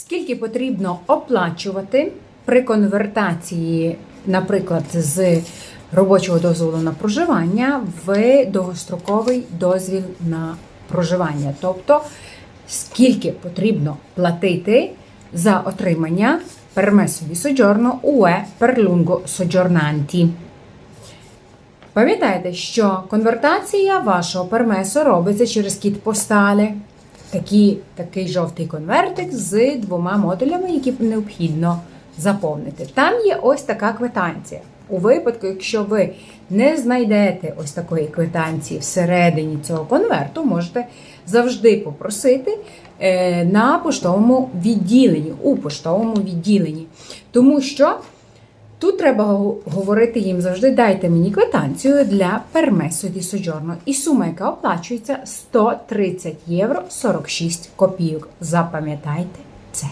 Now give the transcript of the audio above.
Скільки потрібно оплачувати при конвертації, наприклад, з робочого дозволу на проживання в довгостроковий дозвіл на проживання? Тобто, скільки потрібно платити за отримання permesso di soggiorno UE per lungo soggiornanti? Пам'ятайте, що конвертація вашого пермесу робиться через кіт постали. Такі, такий жовтий конвертик з двома модулями, які необхідно заповнити. Там є ось така квитанція. У випадку, якщо ви не знайдете ось такої квитанції всередині цього конверту, можете завжди попросити е, на поштовому відділенні, у поштовому відділенні. Тому що Тут треба го- говорити їм завжди дайте мені квитанцію для пермесо ді соджорно. І сума, яка оплачується 130 євро 46 копійок. Запам'ятайте це.